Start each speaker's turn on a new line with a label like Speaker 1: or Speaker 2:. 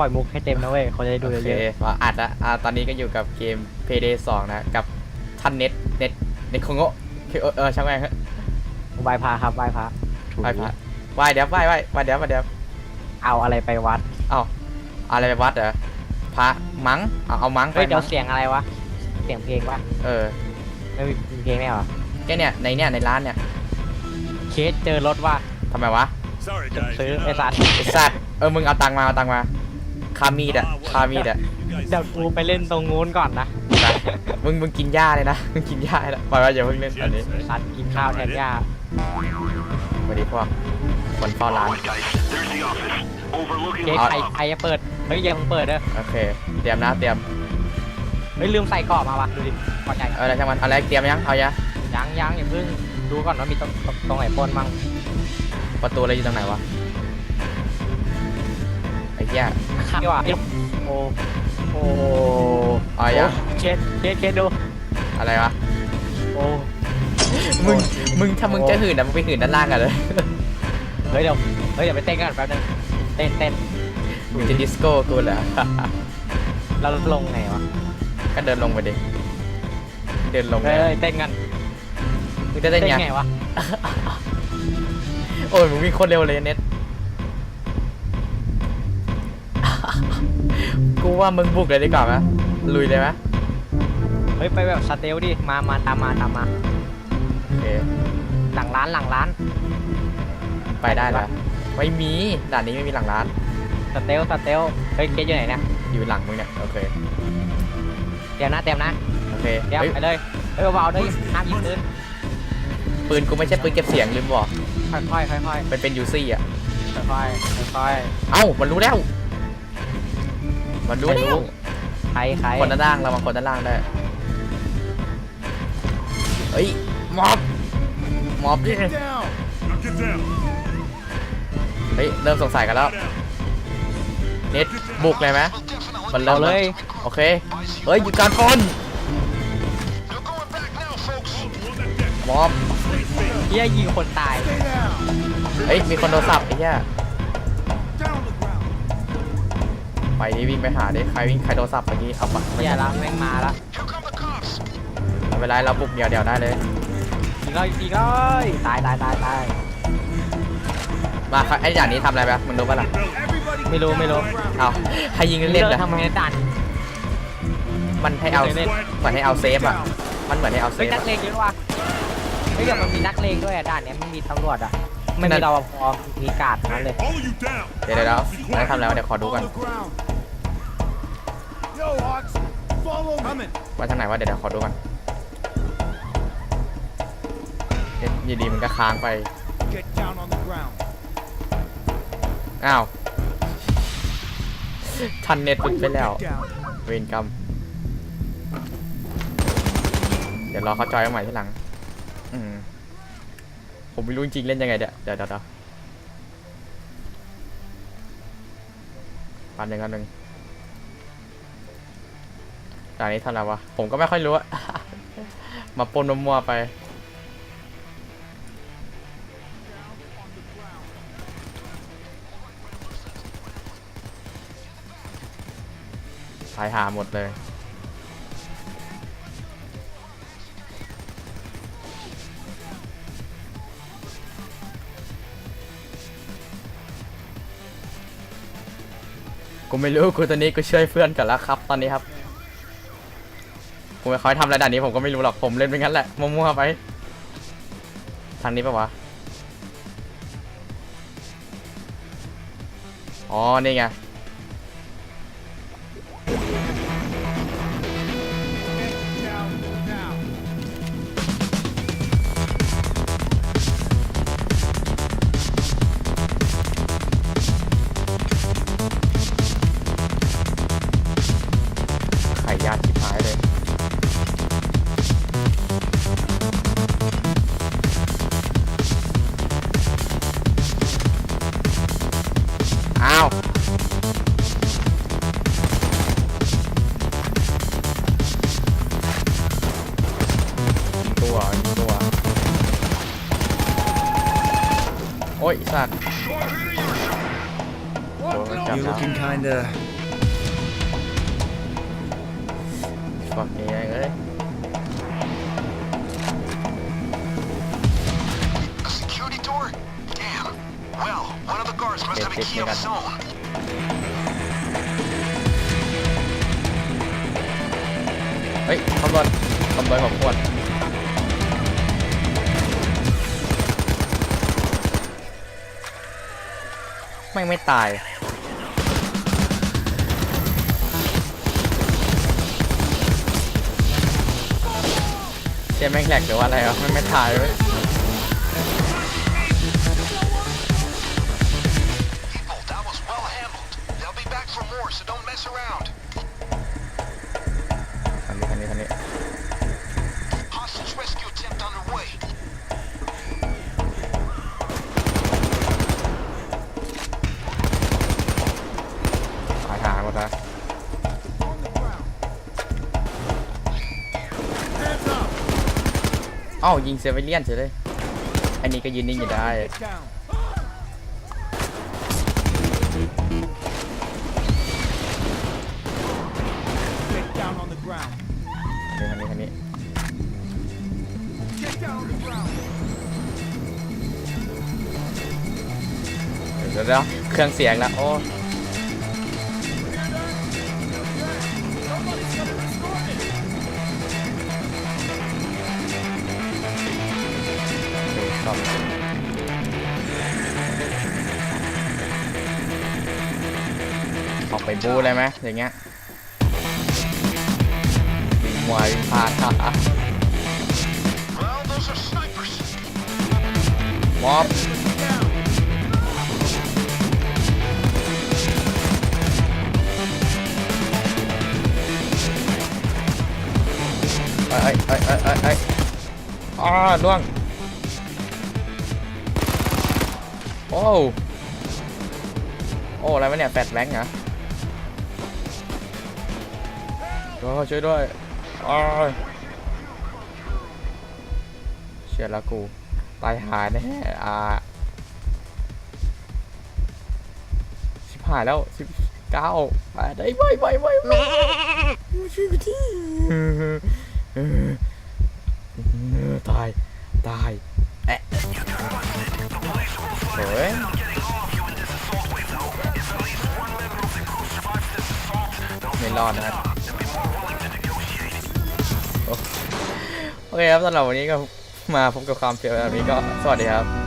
Speaker 1: ปล่อยมุกให้เต็มนะเว้ยเขาจะได้ดู
Speaker 2: โอเค
Speaker 1: เยอะ
Speaker 2: ว่าอัดละอ่าตอนนี้ก็อยู่กับเกม Payday 2 นะกับท่านเน็ตเน็ตเน็ตคงโง่เออเออช่างแม่งฮะ
Speaker 1: ๆไหว้พระครับไหว้พระถูก
Speaker 2: ไหว้พระไหว้เดี๋ยวไหว้ไหว้ไหว้เดี๋ยวไหว้เดี๋ยว
Speaker 1: เอาอะไรไปวัด
Speaker 2: เอาอะไรไปวัดเหรอพระมั้งเอาเอามั้งไป
Speaker 1: เฮ้ยเดี๋ยว
Speaker 2: มั้ง
Speaker 1: เสียงอะไรวะ เสียงเพลงวะ
Speaker 2: เออ
Speaker 1: ไม่มีเพลงแน่หรอ
Speaker 2: แกเนี่ยในเนี่ยในร้านเนี่ย
Speaker 1: เคสเจอรถว่ะ
Speaker 2: ทำไมวะ
Speaker 3: Sorry,
Speaker 1: จะ
Speaker 3: guys.
Speaker 1: ซื้อ
Speaker 3: you
Speaker 1: ไอ้
Speaker 3: know,
Speaker 1: สัตว์
Speaker 2: ไอ้สัตว์เออมึงเอาตังค์มาเอาตังค์มา คามีดอะคามีดอะ
Speaker 3: you guys
Speaker 1: เดี๋ยวกูไปเล่นตรงนู้นก่อนนะ
Speaker 2: ไปมึงมึงกินหญ้าเลยนะ มึงกินหญ้าแล้วปล่อยว่าอย่าเพิ่งเล่นตอนนี้
Speaker 3: Jets, eh?
Speaker 1: สัตว์กินข้าวแทนหญ้า
Speaker 2: สวัสดีพวกคนเฝ้าร้าน
Speaker 4: Alright, guys, there's the office. Overlooking
Speaker 1: เคส
Speaker 2: เอา
Speaker 1: ใครใครจะเปิด เฮ้ยยังเปิดเด้อ
Speaker 2: โอเค เตรียมนะเตรียม
Speaker 1: เฮ้ยลืมใส่กรอบมาวะดูดิพอใจ
Speaker 2: เอาอะไรช่างมันเอาอะไรเตรียมยัง เอายะ
Speaker 1: ยังยังอย่าเพิ่งดูก่อนว่ามีตรงตรงไหนปนมั่ง
Speaker 2: ประตูอะไรอยู่ตรงไหนวะไอ้ เหี้ย
Speaker 1: ข้าวอะโอ้โอ้
Speaker 2: เอายะ
Speaker 1: เคสเคสเคสดู
Speaker 2: อะไรวะ
Speaker 1: โอ้
Speaker 2: มึงมึงถ้ามึงจะหื่นนะมึงไปหื่นด้านล่างกันเลย
Speaker 1: เฮ้ยเดี๋ยวเฮ้ยเดี๋ยวไปเต้นกันแป๊บนึงเต้นเต้น
Speaker 2: มึงจะดิสโก้กูเหรอ
Speaker 1: เราลงไงวะ
Speaker 2: ก็เดินลงไปดิเดินลง
Speaker 1: เฮ้
Speaker 2: เลย
Speaker 1: ยเต้นกัน
Speaker 2: มึงจะเต้นไง
Speaker 1: ไงวะ
Speaker 2: โอ้ยมึงวิ่งโคตรเร็วเลยเน็ต กูว่ามึงบุกเลยดีกว่าไหมลุยเลยไหม
Speaker 1: เฮ้ยไปแบบสเตลดิ มามาตามมาตามมา
Speaker 2: โอเค
Speaker 1: หลังร้านหลังร้าน
Speaker 2: ไปได้เหรอไม่มีด่านนี้ไม่มีหลังร้าน
Speaker 1: สเตลสเตลเฮ้ยเคสอยู่ไหนเนี่ย
Speaker 2: อยู่หลังมึงเนี่ย โอเค
Speaker 1: เตรียมนะเตรียมนะ
Speaker 2: โอเค
Speaker 1: เตรียม
Speaker 2: เฮ้ย
Speaker 1: ไปเลยเฮ้ยเบาๆด้วยห้ามยิงปืน
Speaker 2: ปืนกูไม่ใช่ปืนเก็บเสียงลืมบอก
Speaker 1: ค่อยๆค่อย
Speaker 2: มันเป็นยูซี่อะ
Speaker 1: ๆค่อยๆค่อย
Speaker 2: เอ้ามันรู้แล้ว มันรู้แล้ว
Speaker 1: ๆใครใคร
Speaker 2: คนด้านล่างเรามาคนด้านล่างได้เฮ้ยมอบมอบดิ
Speaker 3: Now get down.
Speaker 2: เฮ้ยเริ่มสงสัยกันแล้ว
Speaker 3: Down.
Speaker 2: เน็ตบุกเลยไหมมัน
Speaker 1: เอา
Speaker 2: เริ่ม
Speaker 1: เลย
Speaker 2: โอเค เฮ้ยหยุดการปล้น
Speaker 4: No going back now, folks.
Speaker 3: On that deck.
Speaker 2: มอบ
Speaker 3: Stay safe.
Speaker 1: เฮียยิงคนตาย
Speaker 3: Stay down.
Speaker 2: เฮ้ยมีคนโทรศัพท์ไอ้เหี้ย ไปนี่วิ่งไปหาดิใครวิ่งใครโทรศัพท์เมื่อกี้เอาปะ
Speaker 1: เฮียละแม่งมาละ
Speaker 4: Here come the cops.
Speaker 2: ไม่เป็นไรเราบุกเดียวเดียวได้เลย
Speaker 1: ยิงเลยยิงเลยตายตายตายตาย
Speaker 2: มาไอ้อย่างนี้ทำอะไรไปมึงรู้ปะล่ะ
Speaker 3: Everybody
Speaker 1: ไม่รู้ไม่รู้
Speaker 2: เอาให้ยิงเล่นๆเลย
Speaker 1: ทำไมด่าน
Speaker 2: มันให้เอา
Speaker 1: เล่น
Speaker 2: เหมือนให้เอาเซฟอะมันเหมือนให้เอาเซ
Speaker 1: เฮ้ย
Speaker 2: ฟ
Speaker 1: นัก
Speaker 2: อะ
Speaker 1: เลงเยอะว่ะเฮ้ยเดี๋ยวมันมีนักเลงด้วยอะด่านเนี้ยมันมีตำรวจอะไม่
Speaker 2: นั่
Speaker 1: มี
Speaker 2: น
Speaker 1: รปภมีการ์ดนั้นเลย
Speaker 3: All of you down.
Speaker 2: เดี๋ยวเดี๋ยวเดี๋ยวมันทำแล้วเดี๋ยวขอดูกัน
Speaker 3: On the ground. Yo, Hawks. Follow me. Coming.
Speaker 2: ว่าทางไหนว่าเดี๋ยวเดี๋ยวขอดูกันเอ๊ะอยู่ดีมันก็ค้างไป
Speaker 3: Get down on the ground.
Speaker 2: อ้าวทันเน็ตหลุดไปแล้ว
Speaker 3: Get down.
Speaker 2: เวรกรรม เดี๋ยวรอเขาจอยมาใหม่ที่หลัง อืม ผมไม่รู้จริงๆเล่นยังไงเดี๋ยวเดี๋ยวเดี๋ยวเดี๋ยวปันหนึ่งอันหนึ่ง ตอนนี้ทำอะไรวะ ผมก็ไม่ค่อยรู้อะมาปนมัวๆไป สายหาหมดเลย กูไม่รู้กูตอนนี้กูช่วยเพื่อนก่อนแล้วครับตอนนี้ครับ กูไม่ค่อยทำอะไรด่านนี้ผมก็ไม่รู้หรอกผมเล่นเป็นงั้นแหละมั่วๆไป ทางนี้ปะวะ อ๋อ นี่ไง อ้าวตัวตัวโอ้ยสัตว์โดนมันจับ
Speaker 5: You
Speaker 2: แล้ว
Speaker 5: looking kinda
Speaker 2: ฝักให
Speaker 4: ญ่เลย Well, one of the guards must have a key of his own.
Speaker 2: เฮ้ยตำรวจขโมยของขวดไม่งไม่ตายเจมแม่งแหลกหรือว่าอะไรวะไม่งไม่ตายเว้ย
Speaker 4: so don't mess around.
Speaker 2: คันนี้คันนี้คันนี้
Speaker 4: Hostage rescue attempt underway.
Speaker 2: ตายหาหมดแล้ว
Speaker 3: On the ground. Hands up.
Speaker 2: เอ้ายิงเซเวเลียนเฉยเลย อันนี้ก็ยืนนิ่งอยู่ได้
Speaker 3: Get down.
Speaker 2: เดี๋ยวเดี๋ยวเครื่องเสียงแล้วโอ้
Speaker 3: Somebody's gonna restore me.
Speaker 2: ชอบออกไปบูเลยไหมอย่างเงี้ยวิ่งมวยวิ่งพาท่า
Speaker 4: Well, those are snipers.
Speaker 2: มอบ ล่วงโอ้โอ้อะไรวะเนี่ยแฟดแบงค์เหรอช่วยด้วยอ้ยเชื่อแล้วกูตายหายแน่อ่าสิบหายแล้วสิบเก้าได้ไม่ไม่ไม่ไม่ช่วยกูที ตาย ตายเอะโอ้ยไม่รอดนะครับ โอเคครับสำหรับวันนี้ก็มาพบกับความเฟี้ยวแบบนี้ก็สวัสดีครับ